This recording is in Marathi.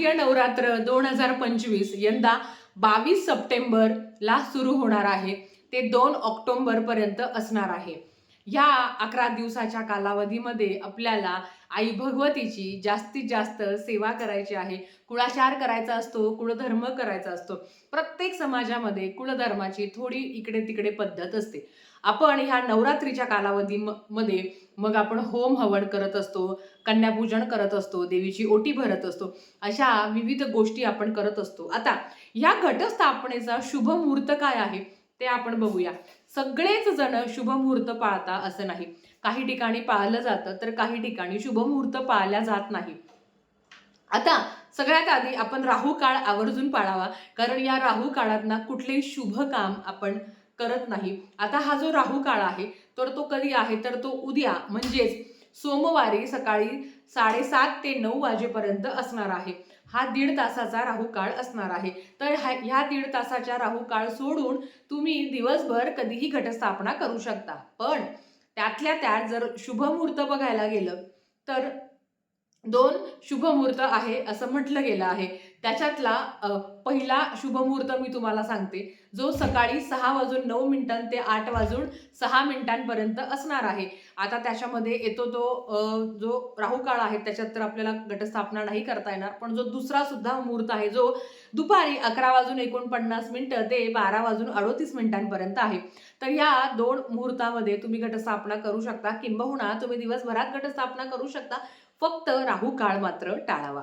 शारदीय नवरात्र दोन हजार पंचवीस यंदा बावीस सप्टेंबरला सुरू होणार आहे. ते दोन ऑक्टोंबरपर्यंत असणार आहे. या अकरा दिवसाच्या कालावधीमध्ये आपल्याला आई भगवतीची जास्तीत जास्त सेवा करायची आहे. कुळाचार करायचा असतो कुळधर्म करायचा असतो. प्रत्येक समाजामध्ये कुळधर्माची थोडी इकडे तिकडे पद्धत असते. आपण ह्या नवरात्रीच्या कालावधीमध्ये मग आपण होम हवन करत असतो कन्यापूजन करत असतो देवीची ओटी भरत असतो. अशा विविध गोष्टी आपण करत असतो. आता या घटस्थापनेचा शुभ मुहूर्त काय आहे ते आपण बघूया. सगळेच जण शुभ मुहूर्त पाळता असं नाही. काही ठिकाणी पाळलं जातं तर काही ठिकाणी शुभ मुहूर्त पाळल्या जात नाही. आता सगळ्यात आधी आपण राहू काळ आवर्जून पाळावा कारण या राहू काळात ना कुठलेही शुभ काम आपण करत नाही. आता हा जो राहू काळ आहे तर तो कधी आहे? तर तो उद्या म्हणजेच सोमवारी सकाळी साडेसात ते नऊ वाजेपर्यंत असणार आहे. हा दीड तासाचा राहू काळ असणार आहे. तर ह्या ह्या दीड तासाच्या राहू काळ सोडून तुम्ही दिवसभर कधीही घटस्थापना करू शकता. पण त्यातल्या त्यात जर शुभ मुहूर्त बघायला गेलं तर दोन शुभ मुहूर्त आहे असं म्हटलं गेलं आहे. त्याच्यातला पहिला शुभ मुहूर्त मी तुम्हाला सांगते. जो सकाळी सहा वाजून नऊ मिनिटां ते आठ वाजून सहा मिनिटांपर्यंत असणार आहे. आता त्याच्यामध्ये येतो तो जो राहू काळ आहे त्याच्यात तर आपल्याला घटस्थापना नाही करता येणार. पण जो दुसरा सुद्धा मुहूर्त आहे जो दुपारी अकरा वाजून एकोणपन्नास मिनटं ते बारा वाजून अडोतीस मिनिटांपर्यंत आहे. तर या दोन मुहूर्तामध्ये तुम्ही घटस्थापना करू शकता. किंबहुना तुम्ही दिवसभरात गटस्थापना करू शकता. फक्त राहू काळ मात्र टाळावा.